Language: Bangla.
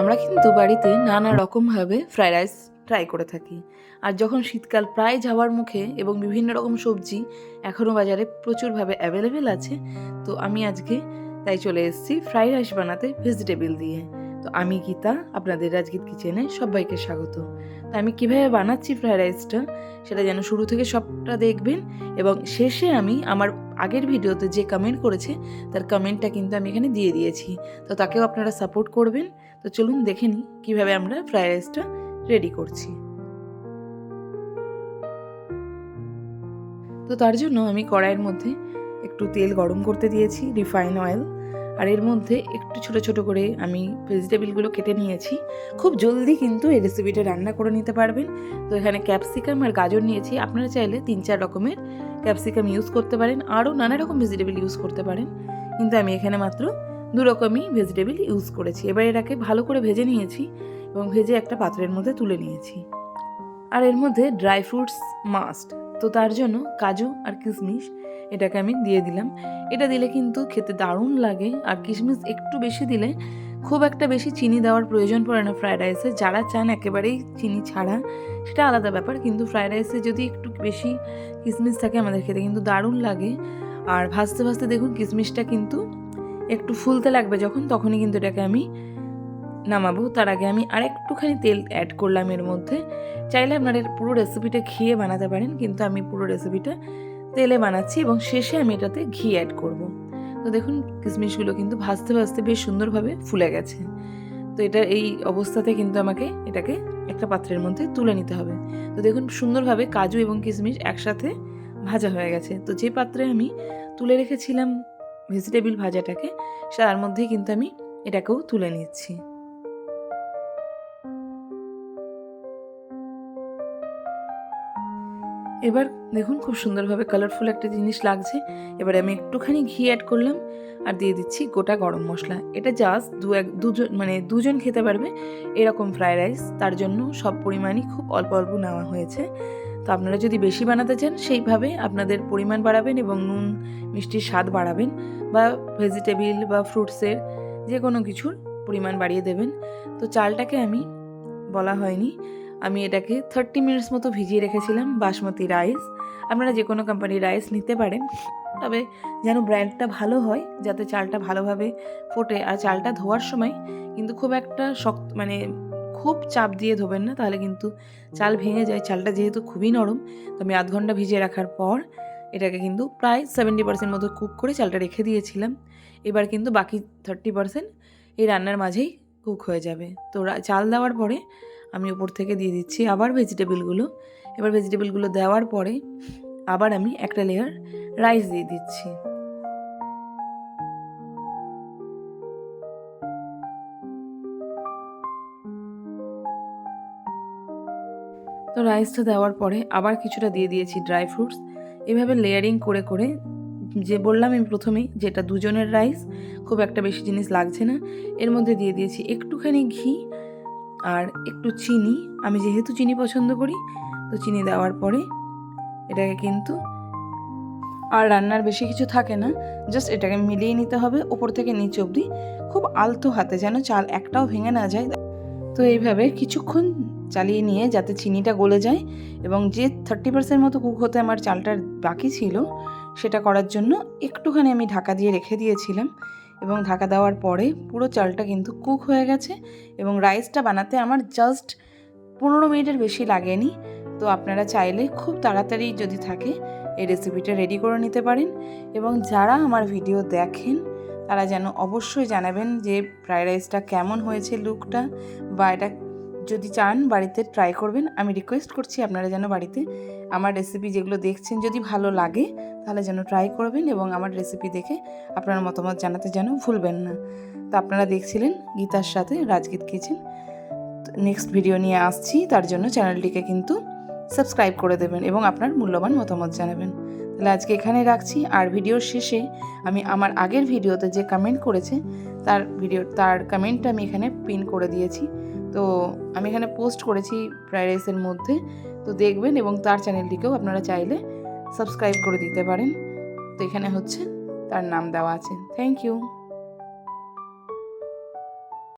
আমরা কিন্তু বাড়িতে নানা রকমভাবে ফ্রাইড রাইস ট্রাই করে থাকি। আর যখন শীতকাল প্রায় যাওয়ার মুখে এবং বিভিন্ন রকম সবজি এখনও বাজারে প্রচুরভাবে অ্যাভেলেবেল আছে, তো আমি আজকে তাই চলে এসেছি ফ্রাইড রাইস বানাতে ভেজিটেবল দিয়ে। তো আমি গীতা, আপনাদের রাজগীত কিচেনে সবাইকে স্বাগত। তো আমি কীভাবে বানাচ্ছি ফ্রাইড রাইসটা সেটা যেন শুরু থেকে সবটা দেখবেন এবং শেষে আমি আমার আগের ভিডিওতে যে কমেন্ট করেছে, তার কমেন্টটা কিন্তু আমি এখানে দিয়ে দিয়েছি। তো তাকেও আপনারা সাপোর্ট করবেন। তো চলুন দেখে নিই কীভাবে আমরা ফ্রাইড রাইসটা রেডি করছি। তো তার জন্য আমি কড়াইয়ের মধ্যে একটু তেল গরম করতে দিয়েছি, রিফাইন অয়েল, আর এর মধ্যে একটু ছোট ছোট করে আমি ভেজিটেবলগুলো কেটে নিয়েছি। খুব জলদি কিন্তু এই রেসিপিটা রান্না করে নিতে পারবেন। তো এখানে ক্যাপসিকাম আর গাজর নিয়েছি, আপনারা চাইলে তিন চার রকমের ক্যাপসিকাম ইউজ করতে পারেন, আরও নানা রকম ভেজিটেবল ইউজ করতে পারেন। কিন্তু আমি এখানে মাত্র দু রকমই ভেজিটেবল ইউজ করেছি। এবার এটাকে ভালো করে ভেজে নিয়েছি এবং ভেজে একটা পাত্রের মধ্যে তুলে নিয়েছি। আর এর মধ্যে ড্রাই ফ্রুটস মাস্ট তো তার জন্য কাজু আর কিশমিশ এটাকে আমি দিয়ে দিলাম। এটা দিলে কিন্তু খেতে দারুণ লাগে আর কিশমিশ একটু বেশি দিলে খুব একটা বেশি চিনি দেওয়ার প্রয়োজন পড়ে না ফ্রায়েড রাইসে যারা চান একেবারেই চিনি ছাড়া, সেটা আলাদা ব্যাপার। কিন্তু ফ্রায়েড রাইসে যদি একটু বেশি কিশমিশ থাকে আমাদের খেতে কিন্তু দারুণ লাগে। আর ভাজতে ভাজতে দেখুন কিশমিশটা কিন্তু একটু ফুলতে লাগবে যখন, তখনই কিন্তু এটাকে আমি নামাবো। তার আগে আমি আর একটুখানি তেল অ্যাড করলাম এর মধ্যে। চাইলে আপনারা পুরো রেসিপিটা ঘিয়ে বানাতে পারেন, কিন্তু আমি পুরো রেসিপিটা তেলে বানাচ্ছি এবং শেষে আমি এটাতে ঘি অ্যাড করব। তো দেখুন, কিশমিশগুলো কিন্তু ভাজতে ভাজতে বেশ সুন্দরভাবে ফুলে গেছে। তো এটা এই অবস্থাতে কিন্তু আমাকে এটাকে একটা পাত্রের মধ্যে তুলে নিতে হবে। তো দেখুন, সুন্দরভাবে কাজু এবং কিশমিশ একসাথে ভাজা হয়ে গেছে। তো যে পাত্রে আমি তুলে রেখেছিলাম ভেজিটেবিল ভাজাটাকে, তার মধ্যেই কিন্তু আমি এটাকেও তুলে নিচ্ছি। এবার দেখুন খুব সুন্দরভাবে কালারফুল একটা জিনিস লাগছে। এবারে আমি একটুখানি ঘি অ্যাড করলাম আর দিয়ে দিচ্ছি গোটা গরম মশলা। এটা জাস্ট দু এক, দুজন মানে দুজন খেতে পারবে এরকম ফ্রায়েড রাইস তার জন্য সব পরিমাণই খুব অল্প অল্প নেওয়া হয়েছে। তো আপনারা যদি বেশি বানাতে চান, সেইভাবে আপনাদের পরিমাণ বাড়াবেন এবং নুন, মিষ্টির স্বাদ বাড়াবেন বা ভেজিটেবিল বা ফ্রুটসের যে কোনো কিছুর পরিমাণ বাড়িয়ে দেবেন। তো চালটাকে আমি, বলা হয়নি, আমি এটাকে থার্টি মিনিটস মতো ভিজিয়ে রেখেছিলাম, বাসমতি রাইস। আপনারা যে কোনো কোম্পানির রাইস নিতে পারেন, তবে যেন ব্র্যান্ডটা ভালো হয়, যাতে চালটা ভালোভাবে ফোটে। আর চালটা ধোয়ার সময় কিন্তু খুব একটা শক্ত মানে খুব চাপ দিয়ে ধোবেন না, তাহলে কিন্তু চাল ভেঙে যায়। চালটা যেহেতু খুবই নরম, তো আমি আধ ঘণ্টা ভিজিয়ে রাখার পর এটাকে কিন্তু প্রায় সেভেন্টি পার্সেন্ট মতো কুক করে চালটা রেখে দিয়েছিলাম। এবার কিন্তু বাকি থার্টি পার্সেন্ট এই রান্নার মাঝেই কুক হয়ে যাবে। তো চাল দেওয়ার পরে আমি উপর থেকে দিয়ে দিচ্ছি আবার ভেজিটেবলগুলো এবার ভেজিটেবলগুলো দেওয়ার পরে আবার আমি একটা লেয়ার রাইস দিয়ে দিচ্ছি। তো রাইসটা দেওয়ার পরে আবার কিছুটা দিয়ে দিয়েছি ড্রাই ফ্রুটস এভাবে লেয়ারিং করে করে যে বললাম আমি প্রথমেই যেটা দুজনের রাইস খুব একটা বেশি জিনিস লাগছে না। এর মধ্যে দিয়ে দিয়েছি একটুখানি ঘি আর একটু চিনি। আমি যেহেতু চিনি পছন্দ করি, তো চিনি দেওয়ার পরে এটাকে কিন্তু আর রান্নার বেশি কিছু থাকে না জাস্ট এটাকে মিলিয়ে নিতে হবে। ওপর থেকে নিচ অবধি খুব আলতো হাতে যেন চাল একটাও ভেঙে না যায়। তো এইভাবে কিছুক্ষণ চালিয়ে নিয়ে যাতে চিনিটা গলে যায় এবং যে থার্টি পার্সেন্ট মতো কুক হতে আমার চালটার বাকি ছিল, সেটা করার জন্য একটুখানি আমি ঢাকা দিয়ে রেখে দিয়েছিলাম এবং ঢাকা দেওয়ার পরে পুরো চালটা কিন্তু কুক হয়ে গেছে এবং রাইসটা বানাতে আমার জাস্ট পনেরো মিনিটের বেশি লাগেনি। তো আপনারা চাইলে খুব তাড়াতাড়ি যদি থাকে, এই রেসিপিটা রেডি করে নিতে পারেন এবং যারা আমার ভিডিও দেখেন তারা যেন অবশ্যই জানাবেন যে ফ্রাইড রাইসটা কেমন হয়েছে লুকটা বা এটা যদি চান বাড়িতে ট্রাই করবেন, আমি রিকোয়েস্ট করছি আপনারা যেন বাড়িতে আমার রেসিপি যেগুলো দেখছেন যদি ভালো লাগে, তাহলে যেন ট্রাই করবেন এবং আমার রেসিপি দেখে আপনার মতামত জানাতে যেন ভুলবেন না। তো আপনারা দেখছিলেন গীতার সাথে রাজগীত কিচেন নেক্সট ভিডিও নিয়ে আসছি, তার জন্য চ্যানেলটিকে কিন্তু সাবস্ক্রাইব করে দেবেন এবং আপনার মূল্যবান মতামত জানাবেন। তাহলে আজকে এখানে রাখছি। আর ভিডিওর শেষে আমি আমার আগের ভিডিওতে যে কমেন্ট করেছে, তার ভিডিও তার কমেন্টটা আমি এখানে পিন করে দিয়েছি। তো আমি এখানে পোস্ট করেছি ফ্রাইড রাইসের মধ্যে। তো দেখবেন এবং তার চ্যানেলটিকেও আপনারা চাইলে সাবস্ক্রাইব করে দিতে পারেন। তো এখানে হচ্ছে তার নাম দেওয়া আছে। Thank you